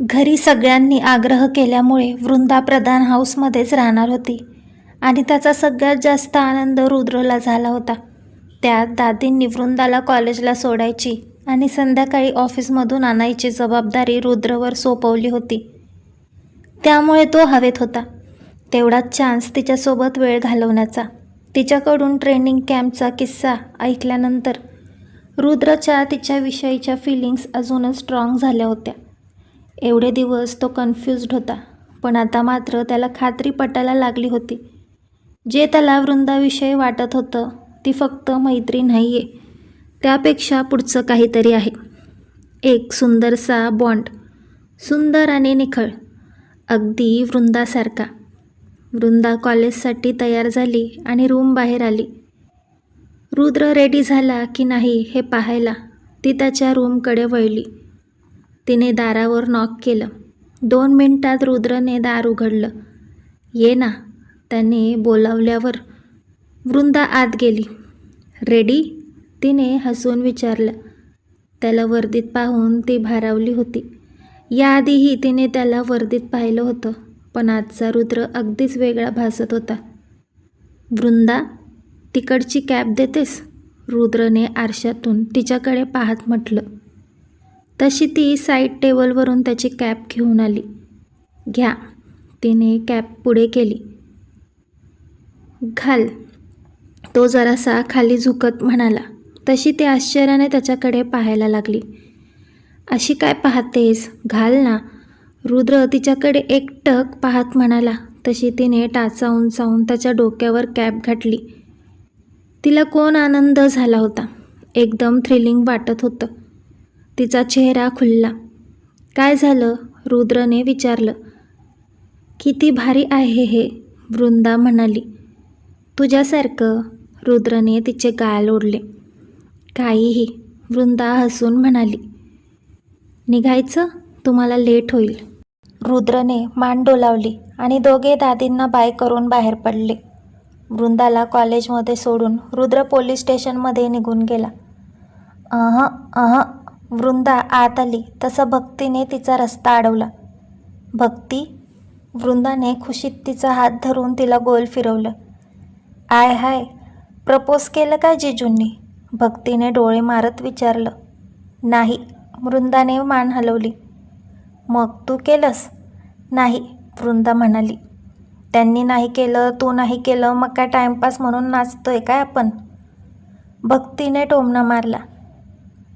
घरी सगळ्यांनी आग्रह केल्यामुळे वृंदा प्रधान हाऊसमध्येच राहणार होती आणि त्याचा सगळ्यात जास्त आनंद रुद्रला झाला होता. त्यात दादींनी वृंदाला कॉलेजला सोडायची आणि संध्याकाळी ऑफिसमधून आणायची जबाबदारी रुद्रवर सोपवली होती. त्यामुळे तो हवेत होता. तेवढाच चान्स तिच्यासोबत वेळ घालवण्याचा. तिच्याकडून ट्रेनिंग कॅम्पचा किस्सा ऐकल्यानंतर रुद्रच्या तिच्याविषयीच्या फिलिंग्स अजूनच स्ट्रॉंग झाल्या होत्या. एवढे दिवस तो कन्फ्युज्ड होता पण आता मात्र त्याला खात्री पटायला लागली होती. जे त्याला वृंदाविषयी वाटत होतं ती फक्त मैत्री नाही आहे त्यापेक्षा पुढचं काहीतरी आहे. एक सुंदरसा बॉन्ड सुंदर आणि निखळ अगदी वृंदासारखा. वृंदा कॉलेजसाठी तयार झाली आणि रूम बाहेर आली. रुद्र रेडी झाला की नाही हे पाहायला ती त्याच्या रूमकडे वळली. तिने दारावर नॉक केलं. दोन मिनिटात रुद्रने दार उघडलं. ये ना त्याने बोलावल्यावर वृंदा आत गेली. रेडी? तिने हसून विचारलं. त्याला वर्दीत पाहून ती भारावली होती. याआधीही तिने त्याला वर्दीत पाहिलं होतं पण आजचा रुद्र अगदीच वेगळा भासत होता. वृंदा तिकडची कॅब देतेस? रुद्रने आरशातून तिच्याकडे पाहत म्हटलं. तशी ती साईड टेबलवरून त्याची कॅप घेऊन आली. घ्या. तिने कॅप पुढे केली. घाल. तो जरासा खाली झुकत म्हणाला. तशी ती आश्चर्याने त्याच्याकडे पाहायला लागली. अशी काय पाहतेस? घाल ना. रुद्र तिच्याकडे एकटक पाहत म्हणाला. तशी तिने टाचा उंचावून त्याच्या डोक्यावर कॅप घातली. तिला कोण आनंद झाला होता? एकदम थ्रिलिंग वाटत होतं. तिचा चेहरा खुलला. काय झालं? रुद्रने विचारलं. किती भारी आहे हे वृंदा म्हणाली. तुझ्यासारखं रुद्रने तिचे गाल ओढले. काहीही वृंदा हसून म्हणाली. निघायचं? तुम्हाला लेट होईल. रुद्रने मान डोलावली आणि दोघे दादींना बाय करून बाहेर पडले. वृंदाला कॉलेजमध्ये सोडून रुद्र पोलीस स्टेशनमध्ये निघून गेला. अह अह वृंदा आत आली. तसं भक्तीने तिचा रस्ता अडवला. भक्ती? वृंदाने खुशीत तिचा हात धरून तिला गोल फिरवलं. आय हाय प्रपोज केलं काय जिजूंनी? भक्तीने डोळे मारत विचारलं. नाही वृंदाने मान हलवली. मग तू केलंस? नाही वृंदा म्हणाली. त्यांनी नाही केलं तू नाही केलं मग काय टाईमपास म्हणून नाचतोय काय आपण? भक्तीने टोमणा मारला.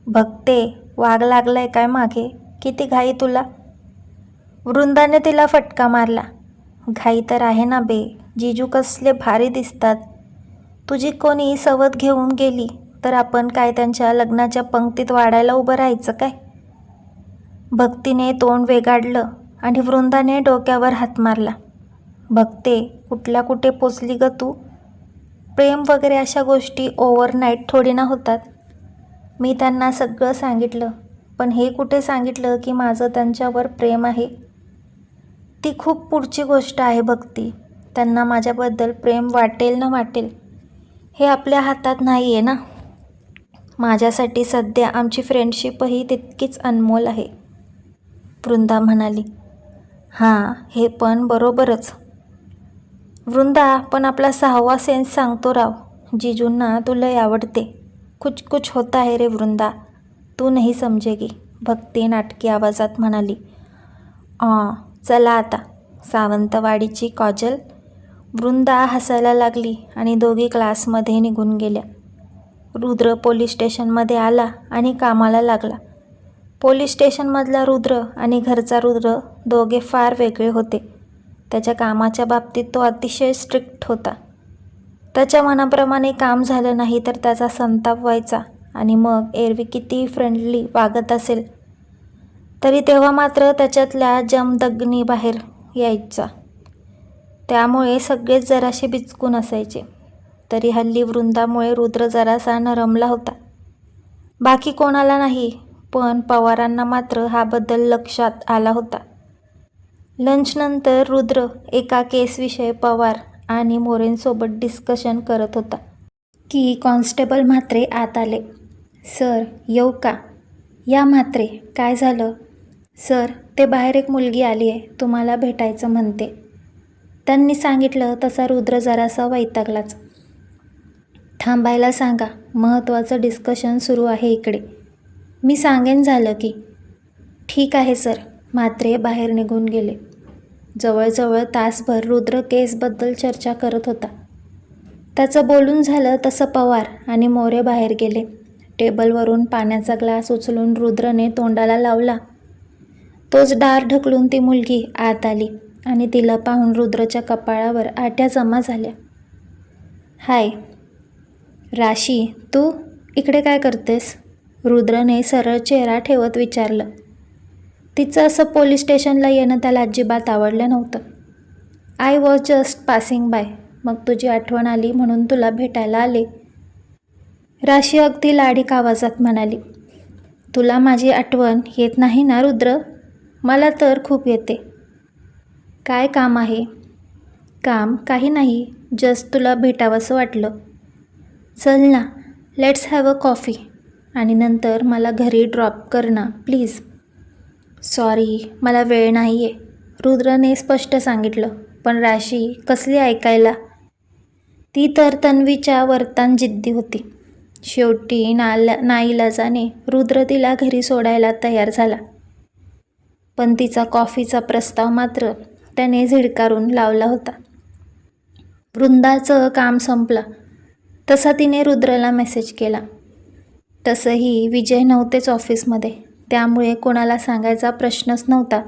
भक्ते वाघ लागलाय काय मागे? किती घाई तुला? वृंदाने तिला फटका मारला. घाई तर आहे ना बे. जिजू कसले भारी दिसतात. तुझी कोणी सवत घेऊन गेली तर आपण काय त्यांच्या लग्नाच्या पंक्तीत वाढायला उभं राहायचं काय? भक्तीने तोंड वेगाडलं आणि वृंदाने डोक्यावर हात मारला. भक्ते कुठल्या कुठे पोचली ग तू? प्रेम वगैरे अशा गोष्टी ओव्हरनाईट थोडी ना होतात. मी त्यांना सगळं सांगितलं. पण हे कुठे सांगितलं की माझं त्यांच्यावर प्रेम आहे? ती खूप पुढची गोष्ट आहे भक्ती. त्यांना माझ्याबद्दल प्रेम वाटेल ना वाटेल हे आपल्या हातात नाही आहे ना? माझ्यासाठी सध्या आमची फ्रेंडशिपही तितकीच अनमोल आहे. वृंदा म्हणाली हां हे पण बरोबरच. वृंदा पण आपला सहावा सेन्स सांगतो राव. जिजूंना तुला आवडते. कुछ कुछ होता है रे वृंदा तू नाही समजेगी भक्ती नाटकी आवाजात म्हणाली. ऑ चला आता सावंतवाडीची कॉजल. वृंदा हसायला लागली आणि दोघी क्लासमध्ये निघून गेल्या. रुद्र पोलीस स्टेशनमध्ये आला आणि कामाला लागला. पोलीस स्टेशनमधला रुद्र आणि घरचा रुद्र दोघे फार वेगळे होते. त्याच्या कामाच्या बाबतीत तो अतिशय स्ट्रिक्ट होता. त्याच्या मनाप्रमाणे काम झालं नाही तर त्याचा संताप व्हायचा. आणि मग एरवी किती फ्रेंडली वागत असेल. तरी तेव्हा मात्र त्याच्यातल्या जमदग्नी बाहेर यायचा. त्यामुळे सगळेच जरासे बिचकून असायचे. तरी हल्ली वृंदामुळे रुद्र जरासा नरमला होता. बाकी कोणाला नाही पण पवारांना मात्र हा बदल लक्षात आला होता. लंचनंतर रुद्र एका केसविषयी पवार आणि मोरेंसोबत डिस्कशन करत होता. की कॉन्स्टेबल म्हात्रे आत आले. सर येऊ का? या म्हात्रे काय झालं? सर ते बाहेर एक मुलगी आली आहे तुम्हाला भेटायचं म्हणते. त्यांनी सांगितलं तसा रुद्र जरासा वैतागलाच. थांबायला सांगा महत्त्वाचं डिस्कशन सुरू आहे इकडे. मी सांगेन झालं की. ठीक आहे सर. म्हात्रे बाहेर निघून गेले. जवळजवळ तासभर रुद्र केसबद्दल चर्चा करत होता. त्याचं बोलून झालं तसं पवार आणि मोरे बाहेर गेले. टेबलवरून पाण्याचा ग्लास उचलून रुद्रने तोंडाला लावला. तोच डार ढकलून ती मुलगी आत आली आणि तिला पाहून रुद्रच्या कपाळावर आट्या जमा झाल्या. हाय राशी तू इकडे काय करतेस? रुद्रने सरळ चेहरा ठेवत विचारलं. तिचं असं पोलीस स्टेशनला येणं त्याला अजिबात आवडलं नव्हतं. I was just passing by मग तुझी आठवण आली म्हणून तुला भेटायला आले. राशी अगदी लाडीक आवाजात म्हणाली तुला माझी आठवण येत नाही ना रुद्र? मला तर खूप येते. काय काम आहे? काम काही नाही जस्ट तुला भेटावंसं वाटलं. चल ना लेट्स हॅव अ कॉफी आणि नंतर मला घरी ड्रॉप कर ना प्लीज सॉरी मला वेळ नाही आहे रुद्रने स्पष्ट सांगितलं पण राशी कसली ऐकायला? ती तर तन्वीच्या वर्तान जिद्दी होती. शेवटी नाला नाईलाजाने रुद्र तिला घरी सोडायला तयार झाला. पण तिचा कॉफीचा प्रस्ताव मात्र त्याने झिडकारून लावला होता. वृंदाचं काम संपलं. तसा तिने रुद्रला मेसेज केला. तसंही विजय नव्हतेच ऑफिसमध्ये. त्यामुळे कोणाला सांगायचा प्रश्नच नव्हता.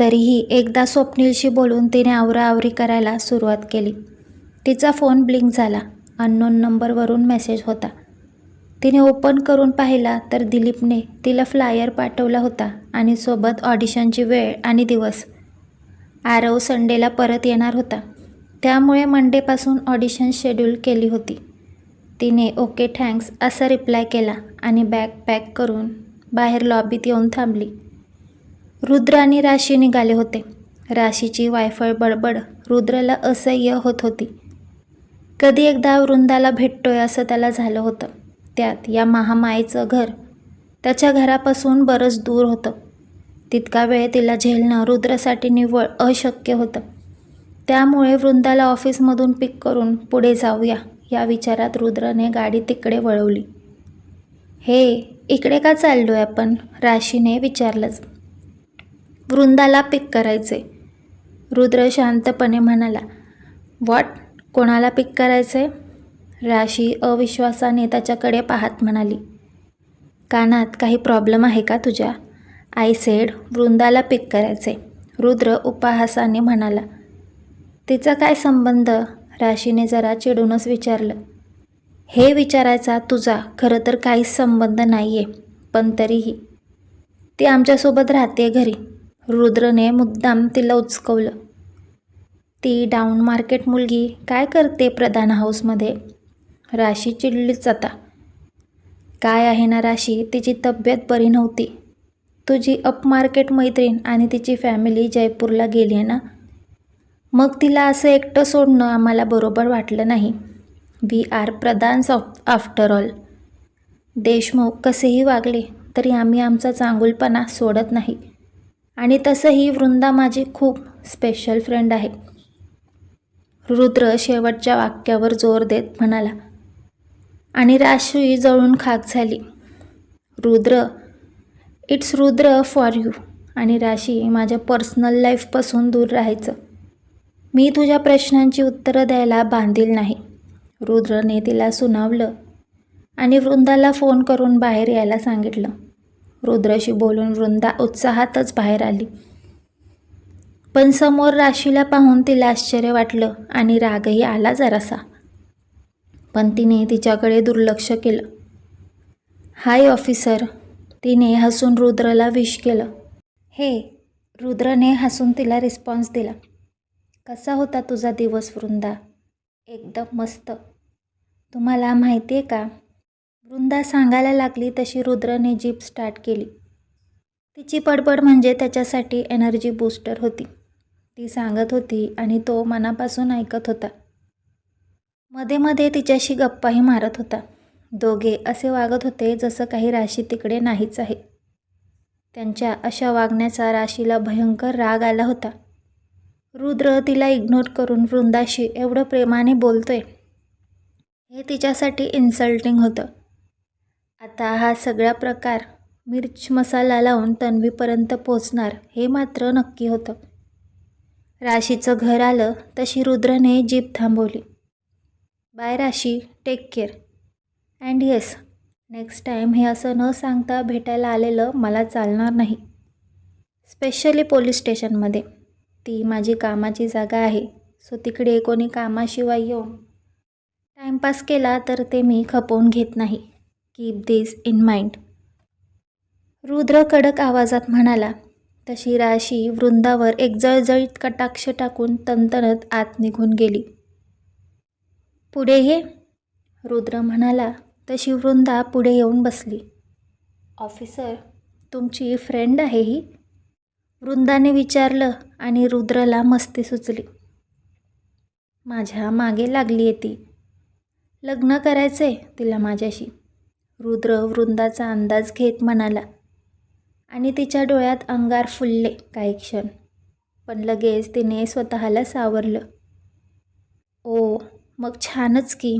तरीही एकदा स्वप्नीलशी बोलून तिने आवराआवरी करायला सुरुवात केली. तिचा फोन ब्लिंक झाला. अननोन नंबरवरून मेसेज होता. तिने ओपन करून पाहिला तर दिलीपने तिला फ्लायर पाठवला होता आणि सोबत ऑडिशनची वेळ आणि दिवस. आरव संडेला परत येणार होता. त्यामुळे मंडेपासून ऑडिशन शेड्यूल केली होती. तिने ओके थँक्स असा रिप्लाय केला आणि बॅग पॅक करून बाहेर लॉबीत येऊन थांबली. रुद्र आणि राशी निघाले होते. राशीची वायफळ बडबड रुद्रला असह्य होत होती. कधी एकदा वृंदाला भेटतोय असं त्याला झालं होतं. त्यात या महामायेचं घर त्याच्या घरापासून बरंच दूर होतं. तितका वेळ तिला झेलणं रुद्रसाठी निव्वळ अशक्य होतं. त्यामुळे वृंदाला ऑफिसमधून पिक करून पुढे जाऊया या विचारात रुद्रने गाडी तिकडे वळवली. हे इकडे का चाललो आहे आपण? राशीने विचारलंच. वृंदाला पिक करायचे. रुद्र शांतपणे म्हणाला वॉट कोणाला पिक करायचे राशी अविश्वासाने त्याच्याकडे पाहत म्हणाली कानात काही प्रॉब्लेम आहे का तुझ्या? आय सेड वृंदाला पिक करायचे रुद्र उपहासाने म्हणाला तिचा काय संबंध? राशीने जरा चिडूनच विचारलं हे विचारायचा तुझा खरं तर काहीच संबंध नाही आहे पण तरीही. ती आमच्यासोबत राहते घरी. रुद्रने मुद्दाम तिला उचकवलं. ती डाऊन मार्केट मुलगी काय करते प्रधान हाऊसमध्ये? राशी चिडलीच आता. काय आहे ना राशी तिची तब्येत बरी नव्हती. तुझी अपमार्केट मैत्रीण आणि तिची फॅमिली जयपूरला गेली आहे ना? मग तिला असं एकटं सोडणं आम्हाला बरोबर वाटलं नाही. We are Pradhans of after all. Deshmukh कसेही वागले तरी आम्ही आमचा चांगुलपणा सोडत नाही. आणि तसंही वृंदा माझी खूप स्पेशल फ्रेंड आहे. रुद्र शेवटच्या वाक्यावर जोर देत म्हणाला आणि राशी जळून खाक झाली. Rudra it's Rudra for you आणि राशी माझ्या पर्सनल लाईफपासून दूर राहायचं. मी तुझ्या प्रश्नांची उत्तरं द्यायला बांधील नाही. रुद्रने तिला सुनावलं आणि वृंदाला फोन करून बाहेर यायला सांगितलं. रुद्रशी बोलून वृंदा उत्साहातच बाहेर आली. पण समोर राशीला पाहून तिला आश्चर्य वाटलं आणि रागही आला जरासा. पण तिने तिच्याकडे दुर्लक्ष केलं. हाय ऑफिसर तिने हसून रुद्रला विश केलं. हे रुद्रने हसून तिला रिस्पॉन्स दिला. कसा होता तुझा दिवस वृंदा? एकदम मस्त. तुम्हाला माहिती आहे का? वृंदा सांगायला लागली तशी रुद्रने जीप स्टार्ट केली. तिची पडपड म्हणजे त्याच्यासाठी एनर्जी बूस्टर होती. ती सांगत होती आणि तो मनापासून ऐकत होता. मध्ये मध्ये तिच्याशी गप्पाही मारत होता. दोघे असे वागत होते जसं काही राशी तिकडे नाहीच आहे. त्यांच्या अशा वागण्याचा राशीला भयंकर राग आला होता. रुद्र तिला इग्नोर करून वृंदाशी एवढं प्रेमाने बोलतोय. हे तिच्यासाठी इन्सल्टिंग होतं. आता हा सगळा प्रकार मिर्च मसाला लावून तन्वीपर्यंत पोचणार हे मात्र नक्की होतं. राशीचं घर आलं तशी रुद्रने जीप थांबवली. Bye Rashi. Take care and yes next time हे असं न सांगता भेटायला आलेलं मला चालणार नाही. स्पेशली पोलीस स्टेशनमध्ये ती माझी कामाची जागा आहे. सो तिकडे कोणी कामाशिवाय येऊन टाईमपास केला तर ते मी खपवून घेत नाही. Keep this in mind Rudra कडक आवाजात म्हणाला तशी राशी वृंदावर एक जळजळीत कटाक्ष टाकून तंतनत आत निघून गेली. पुढे ये. रुद्र म्हणाला तशी वृंदा पुढे येऊन बसली. ऑफिसर तुमची फ्रेंड आहे ही? वृंदाने विचारलं आणि रुद्रला मस्ती सुचली. माझ्या मागे लागली आहे ती. लग्न करायचंय तिला माझ्याशी. रुद्र वृंदाचा अंदाज घेत म्हणाला. आणि तिच्या डोळ्यात अंगार फुलले काही क्षण. पण लगेच तिने स्वतःला सावरलं. ओ मग छानच की.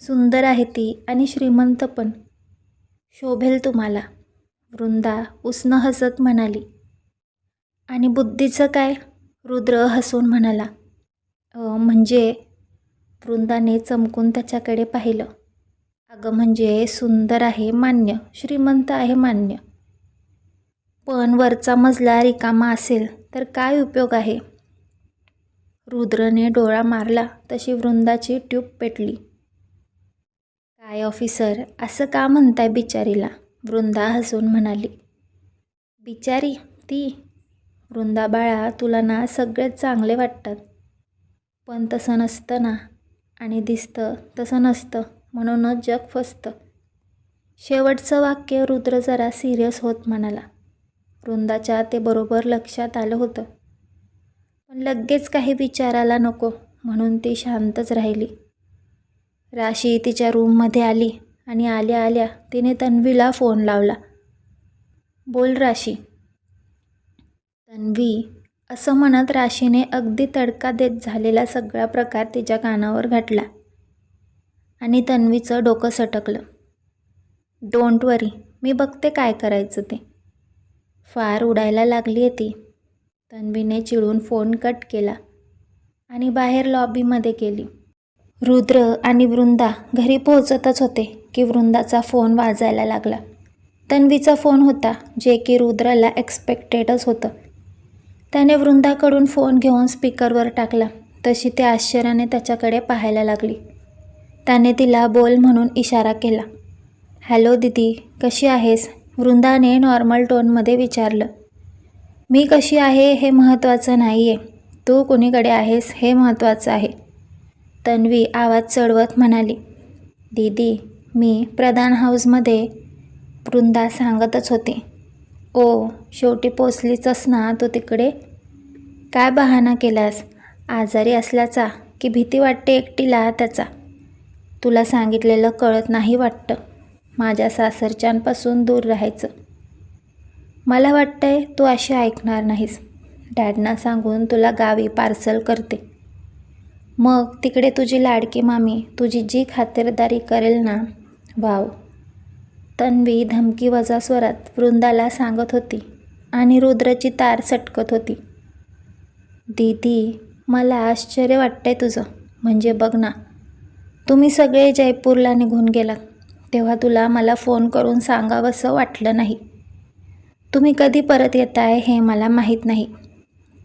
सुंदर आहे ती आणि श्रीमंत पण. शोभेल तुम्हाला. वृंदा उष्ण हसत म्हणाली. आणि बुद्धीचं काय? रुद्र हसून म्हणाला म्हणजे वृंदाने चमकून त्याच्याकडे पाहिलं. अगं म्हणजे सुंदर आहे मान्य श्रीमंत आहे मान्य. पण वरचा मजला रिकामा असेल तर काय उपयोग आहे? रुद्रने डोळा मारला तशी वृंदाची ट्यूब पेटली. काय ऑफिसर असं का म्हणताय बिचारीला? वृंदा हसून म्हणाली. बिचारी ती वृंदा बाळा तुला ना सगळेच चांगले वाटतात. पण तसं नसतं ना. आणि दिसतं तसं नसतं. म्हणूनच जग फसतं. शेवटचं वाक्य रुद्र जरा सिरियस होत म्हणाला. वृंदाच्या ते बरोबर लक्षात आलं होतं. पण लगेच काही विचारायला नको. म्हणून ती शांतच राहिली. राशी तिच्या रूममध्ये आली आणि आल्या आल्या तिने तन्वीला फोन लावला. बोल राशी. तन्वी असं म्हणत राशीने अगदी तडका देत झालेला सगळा प्रकार तिच्या कानावर घातला आणि तन्वीचं डोकं सटकलं. डोंट वरी मी बघते काय करायचं ते. फार उडायला लागली आहे ती. तन्वीने चिडून फोन कट केला आणि बाहेर लॉबीमध्ये गेली. रुद्र आणि वृंदा घरी पोहोचतच होते की वृंदाचा फोन वाजायला लागला. तन्वीचा फोन होता जे की रुद्राला एक्सपेक्टेडच होतं. त्याने वृंदाकडून फोन घेऊन स्पीकरवर टाकला. तशी ती आश्चर्याने त्याच्याकडे पाहायला लागली. त्याने तिला बोल म्हणून इशारा केला. हॅलो दिदी कशी आहेस? वृंदाने नॉर्मल टोनमध्ये विचारलं. मी कशी आहे हे महत्त्वाचं नाही आहे तू कुणीकडे आहेस हे महत्त्वाचं आहे. तन्वी आवाज चढवत म्हणाली. दीदी मी प्रधान हाऊसमध्ये वृंदा सांगतच होती. ओ शेवटी पोचलीचस ना तू तिकडे. काय बहाणा केलास? आजारी असल्याचा की भीती वाटते एकटीला त्याचा? तुला सांगितलेलं कळत नाही वाटतं. माझ्या सासरच्यांपासून दूर राहायचं. मला वाटतंय तू अशी ऐकणार नाहीस. डॅडना सांगून तुला गावी पार्सल करते. मग तिकडे तुझी लाडकी मामी तुझी जी खातिरदारी करेल ना? वाव. तन्वी धमकी वजा स्वरात वृंदाला सांगत होती आणि रुद्रची तार सटकत होती. दीदी मला आश्चर्य वाटतंय तुझं. म्हणजे बघ ना तुम्ही सगळे जयपूरला निघून गेलात. तेव्हा तुला मला फोन करून सांगावंसं वाटलं नाही. तुम्ही कधी परत येताय हे मला माहीत नाही.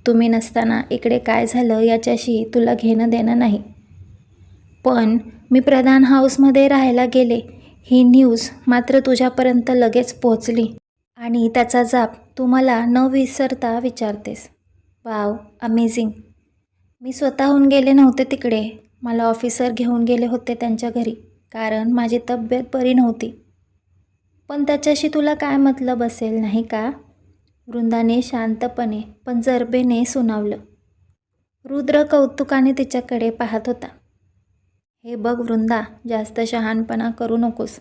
तुम्ही नसताना इकडे काय झालं याच्याशी तुला घेणं देणं नाही. पण मी प्रधान हाऊसमध्ये राहायला गेले ही न्यूज मात्र तुझ्यापर्यंत लगेच पोचली आणि त्याचा जाप तू मला न विसरता विचारतेस. Wow amazing. मी स्वतःहून गेले नव्हते तिकडे. मला ऑफिसर घेऊन गेले होते त्यांच्या घरी कारण माझी तब्येत बरी नव्हती. पण त्याच्याशी तुला काय मतलब असेल नाही का? वृंदाने शांतपणे पण जरबेने सुनावलं. रुद्र कौतुकाने तिच्याकडे पाहत होता. हे बघ वृंदा जास्त शहाणपणा करू नकोस.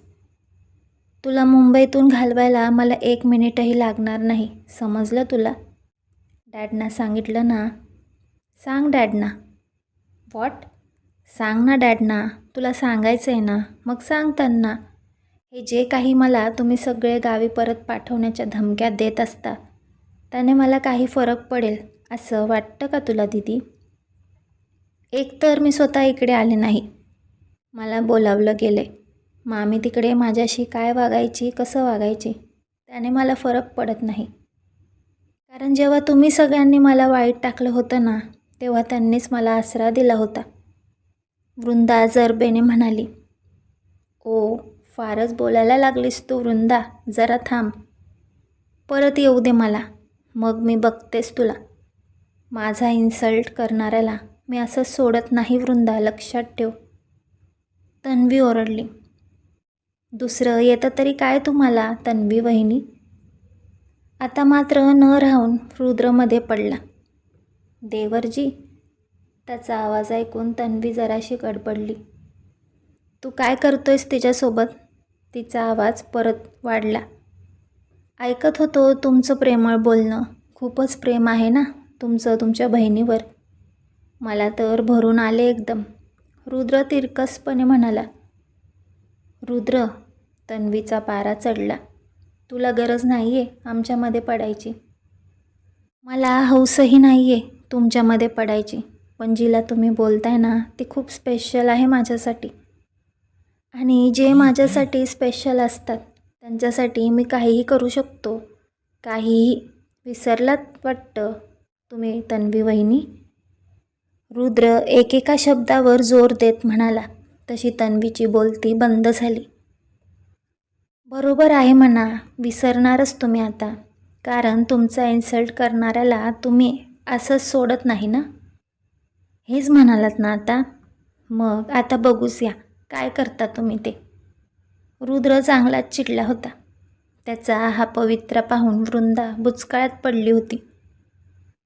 तुला मुंबईतून घालवायला मला एक मिनिटही लागणार नाही समजलं तुला? डॅडना सांगितलं ना? सांग डॅडना. वॉट? सांग ना डॅडना तुला सांगायचं आहे ना मग सांग त्यांना. हे जे काही मला तुम्ही सगळे गावी परत पाठवण्याच्या धमक्या देत असता त्याने मला काही फरक पडेल असं वाटतं का तुला दिदी? एक तर मी स्वतः इकडे आले नाही. मला बोलावलं गेले मामी तिकडे माझ्याशी काय वागायची कसं वागायची त्याने मला फरक पडत नाही. कारण जेव्हा तुम्ही सगळ्यांनी मला वाईट टाकलं होतं ना तेव्हा त्यांनीच मला आसरा दिला होता. वृंदा जरबेने म्हणाली ओ फारच बोलायला लागलीस तू वृंदा जरा थांब. परत येऊ दे मला मग मी बघतेस तुला. माझा इन्सल्ट करणाऱ्याला मी असं सोडत नाही वृंदा लक्षात ठेव. तन्वी ओरडली. दुसरं येतं तरी काय तुम्हाला तन्वी वहिनी? आता मात्र न राहून रुद्रमध्ये पडला. देवरजी त्याचा आवाज ऐकून तन्वी जराशी गडबडली. तू काय करतोयस तिच्यासोबत? तिचा आवाज परत वाढला. ऐकत होतो तुमचं प्रेमळ बोलणं. खूपच प्रेम आहे ना तुमचं तुमच्या बहिणीवर? मला तर भरून आले एकदम. रुद्र तिरकसपणे म्हणाला रुद्र तन्वीचा पारा चढला. तुला गरज नाही आहे आमच्यामध्ये पडायची. मला हौसही नाही आहे तुमच्यामध्ये पडायची पण जिला तुम्ही बोलताय ना ती खूप स्पेशल आहे माझ्यासाठी. आणि जे माझ्यासाठी स्पेशल असतात त्यांच्यासाठी मी काहीही करू शकतो. काहीही विसरलात वाटतं तुम्ही तन्वी वहिनी? रुद्र एकेका शब्दावर जोर देत म्हणाला. तशी तन्वीची बोलती बंद झाली. बरोबर आहे म्हणा विसरणारच तुम्ही आता. कारण तुमचा इन्सल्ट करणाऱ्याला तुम्ही असंच सोडत नाही ना? हेच म्हणालात ना आता? मग आता बघूच या काय करता तुम्ही ते? रुद्र चांगलाच चिडला होता. त्याचा हा पवित्र पाहून वृंदा बुचकाळ्यात पडली होती.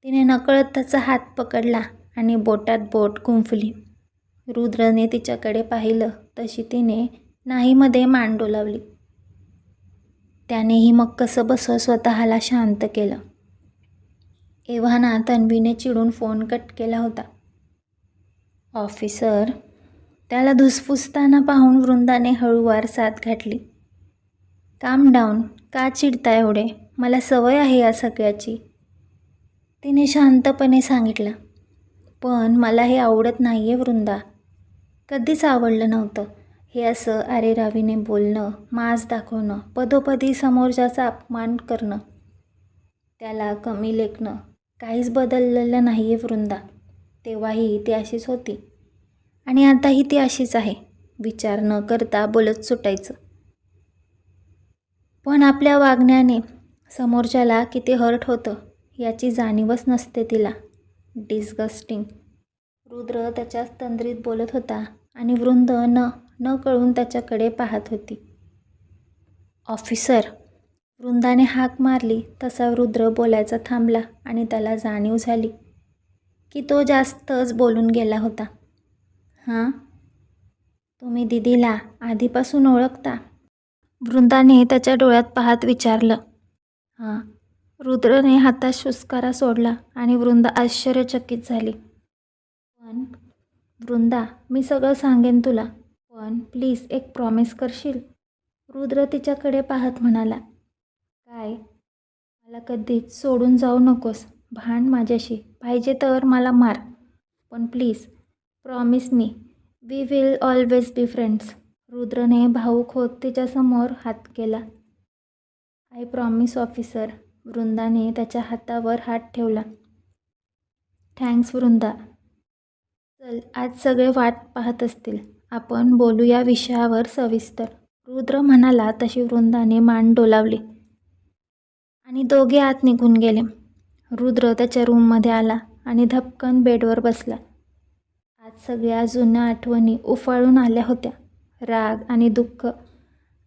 तिने नकळत त्याचा हात पकडला. आणि बोटात बोट गुंफली. रुद्रने तिच्याकडे पाहिलं तशी तिने नाहीमध्ये मान डोलावली. त्यानेही मग कसं बसं स्वतःला शांत केलं? एव्हाना तन्वीने चिडून फोन कट केला होता. ऑफिसर त्याला धुसफुसताना पाहून वृंदाने हळूवार साथ घातली. काम डाऊन का चिडता एवढे? मला सवय आहे या सगळ्याची. तिने शांतपणे सांगितलं. पण मला हे आवडत नाही आहे वृंदा. कधीच आवडलं नव्हतं. हे असं अरेरावीने बोलणं माज दाखवणं पदोपदी समोरच्याचा अपमान करणं त्याला कमी लेखणं काहीच बदललेलं नाही आहे वृंदा. तेव्हाही ती अशीच होती. आणि आताही ती अशीच आहे. विचार न करता बोलत सुटायचं. पण आपल्या वागण्याने समोरच्याला किती हर्ट होतं याची जाणीवच नसते तिला. डिस्गस्टिंग. रुद्र त्याच्याच तंद्रीत बोलत होता आणि वृंद न न कळून त्याच्याकडे पाहत होती. ऑफिसर. वृंदाने हाक मारली तसा रुद्र बोलायचा थांबला आणि त्याला जाणीव झाली की तो जास्तच बोलून गेला होता. हां? तुम्ही दिदीला आधीपासून ओळखता? वृंदाने त्याच्या डोळ्यात पाहत विचारलं. हां रुद्रने हातात शुस्कारा सोडला आणि वृंदा आश्चर्यचकित झाली. पण वृंदा मी सगळं सांगेन तुला पण प्लीज एक प्रॉमिस करशील? रुद्र तिच्याकडे पाहत म्हणाला काय? मला कधीच सोडून जाऊ नकोस. भांड माझ्याशी. पाहिजे तर मला मार. पण please promise me we will always be friends रुद्रने भाऊक होत तिच्यासमोर हात केला. आय प्रॉमिस ऑफिसर वृंदाने त्याच्या हातावर हात ठेवला. थँक्स वृंदा. चल आज सगळे वाट पाहत असतील. आपण बोलू या विषयावर सविस्तर. रुद्र म्हणाला तशी वृंदाने मान डोलावली आणि दोघे आत निघून गेले. रुद्र त्याच्या रूममध्ये आला आणि धपकन बेडवर बसला. आज सगळ्या जुन्या आठवणी उफाळून आल्या होत्या. राग आणि दुःख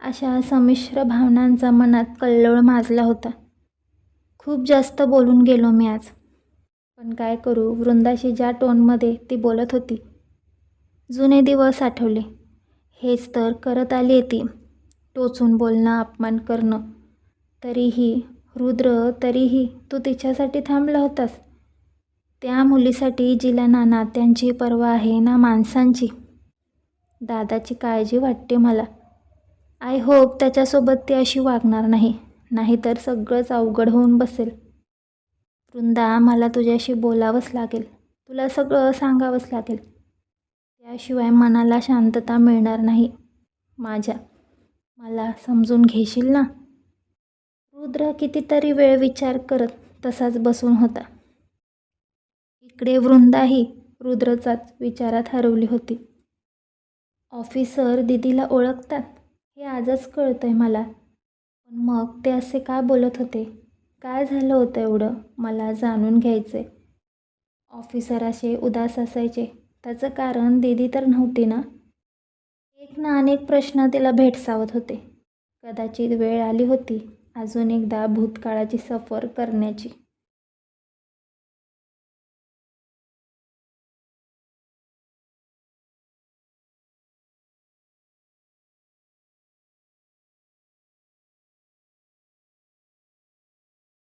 अशा संमिश्र भावनांचा मनात कल्लोळ माजला होता. खूप जास्त बोलून गेलो मी आज. पण काय करू वृंदाशी ज्या टोनमध्ये ती बोलत होती. जुने दिवस आठवले. हेच तर करत आली ती. टोचून बोलणं अपमान करणं. तरीही रुद्र तरीही तू तिच्यासाठी थांबला होतास. त्या मुलीसाठी जिला ना नात्यांची पर्वा आहे ना माणसांची. दादाची काळजी वाटते मला. आय होप त्याच्यासोबत ती अशी वागणार नाही. नाहीतर सगळंच अवघड होऊन बसेल. वृंदा मला तुझ्याशी बोलावंच लागेल. तुला सगळं सांगावंच लागेल. त्याशिवाय मनाला शांतता मिळणार नाही. माझ्या मला समजून घेशील ना? रुद्र कितीतरी वेळ विचार करत तसाच बसून होता. इकडे वृंदाही रुद्रचाच विचारात हरवली होती. ऑफिसर दिदीला ओळखतात. हे आजच कळतंय मला. मग ते असे का बोलत होते? काय झालं होतं एवढं? मला जाणून घ्यायचे ऑफिसर असे उदास असायचे. त्याचं कारण दिदी तर नव्हती ना? एक ना अनेक प्रश्न तिला भेडसावत होते. कदाचित वेळ आली होती. अजून एकदा भूतकाळाची सफर करण्याची.